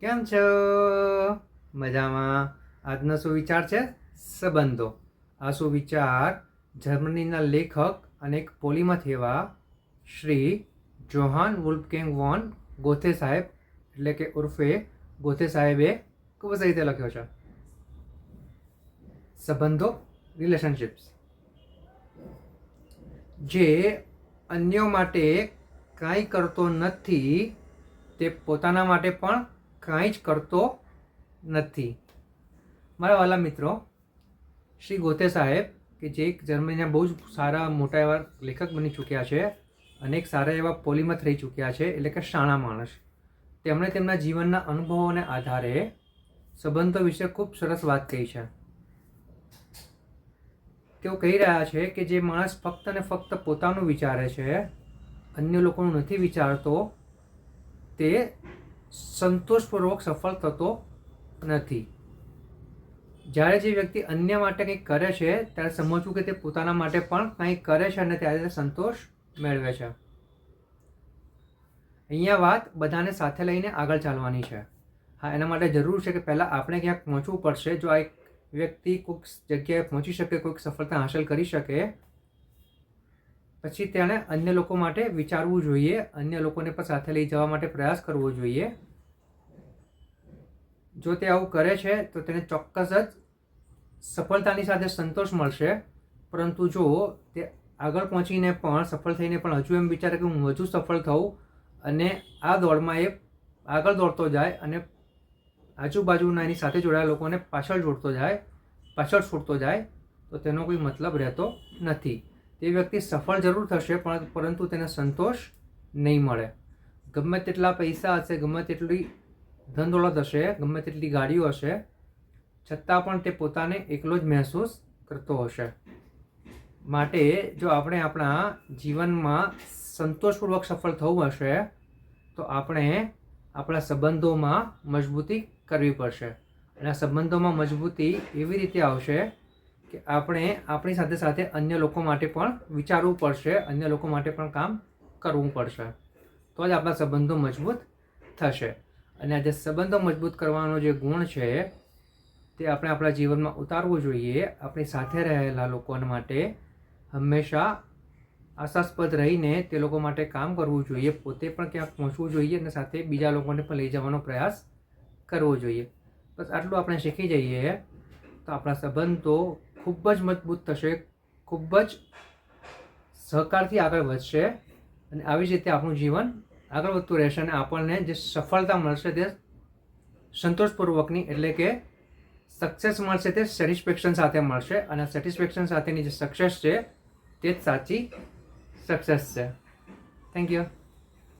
કેમ છો? મજામાં. આજનો સુવિચાર છે? સંબંધો. આ સુવિચાર જર્મનીના લેખક અને એક પોલીમથ એવા શ્રી જોહાન વુલ્ફકેંગ વોન ગોથે સાહેબ, એટલે કે ઉર્ફે ગોથે સાહેબે ખૂબ જ રીતે લખ્યો છે. સંબંધો, રિલેશનશિપ્સ. જે અન્યો માટે કાંઈ કરતો નથી, તે પોતાના માટે પણ કાંઈ જ કરતો નથી. મારા વાલા મિત્રો, શ્રી ગોતે સાહેબ, કે જે એક જર્મનીના બહુ જ સારા મોટા એવા લેખક બની ચૂક્યા છે અને એક સારા એવા પોલીમત રહી ચૂક્યા છે, એટલે કે શાણા માણસ. તેમણે તેમના જીવનના અનુભવોને આધારે સંબંધો વિશે ખૂબ સરસ વાત કહી છે. તેઓ કહી રહ્યા છે કે જે માણસ ફક્ત અને ફક્ત પોતાનું વિચારે છે, અન્ય લોકોનું નથી વિચારતો, તે સંતોષપૂર્વક સફળ થતો નથી. જ્યારે જે વ્યક્તિ અન્ય માટે કંઈક કરે છે, ત્યારે સમજવું કે તે પોતાના માટે પણ કંઈક કરે છે અને ત્યારે તે સંતોષ મેળવે છે. અહીંયા વાત બધાને સાથે લઈને આગળ ચાલવાની છે. હા, એના માટે જરૂર છે કે પહેલાં આપણે ક્યાંક પહોંચવું પડશે. જો આ એક વ્યક્તિ કોઈક જગ્યાએ પહોંચી શકે, કોઈક સફળતા હાંસલ કરી શકે પછી તેણે અન્ય લોકો માટે વિચારવું જોઈએ, અન્ય લોકોને પણ સાથે લઈ જવા માટે પ્રયાસ કરવો જોઈએ. જો તે આવું કરે છે, તો તેને ચોક્કસ જ સફળતાની સાથે સંતોષ મળશે. પરંતુ જો તે આગળ પહોંચીને પણ સફળ થઈને પણ હજુ એમ વિચારે કે હું હજુ સફળ થઉં અને આ દોડમાં એ આગળ દોડતો જાય અને આજુબાજુના એની સાથે જોડાયેલા લોકોને પાછળ જોડતો જાય, પાછળ છોડતો જાય, તો તેનો કોઈ મતલબ રહેતો નથી. તે વ્યક્તિ સફળ જરૂર થશે, પણ પરંતુ તેને સંતોષ નહીં મળે. ગમે તેટલા પૈસા હશે, ગમે તેટલી ધન દોલત હશે, ગમે તેટલી ગાડીઓ હશે, છતાં પણ તે પોતાને એકલો જ મહેસૂસ કરતો હશે. માટે જો આપણે આપણા જીવનમાં સંતોષપૂર્વક સફળ થવું હશે, તો આપણે આપણા સંબંધોમાં મજબૂતી કરવી પડશે. અને આ સંબંધોમાં મજબૂતી એવી રીતે આવશે કે આપણે આપણી સાથે સાથે અન્ય લોકો માટે પણ વિચારવું પડશે, અન્ય લોકો માટે પણ કામ કરવું પડશે. તો જ આપણા સંબંધો મજબૂત થશે. અને આ જે સંબંધો મજબૂત કરવાનો જે ગુણ છે, તે આપણે આપણા જીવનમાં ઉતારવું જોઈએ. આપણી સાથે રહેલા લોકો માટે હંમેશા આશાસ્પદ રહીને તે લોકો માટે કામ કરવું જોઈએ. પોતે પણ ક્યાંક પહોંચવું જોઈએ અને સાથે બીજા લોકોને પણ લઈ જવાનો પ્રયાસ કરવો જોઈએ. બસ આટલું આપણે શીખી જઈએ. તો આપણા સંબંધો ખૂબ જ મજબૂત થશે, ખૂબ જ સહકારથી આગળ વધશે અને આવી જ રીતે આપણું જીવન આગળ વધતું રહેશે અને આપણને જે સફળતા મળશે તે સંતોષપૂર્વકની એટલે કે સક્સેસ મળશે તે સેટિસ્ફેક્શન સાથે મળશે અને સેટિસ્ફેક્શન સાથેની જે સક્સેસ છે તે જ સાચી સક્સેસ છે. Thank you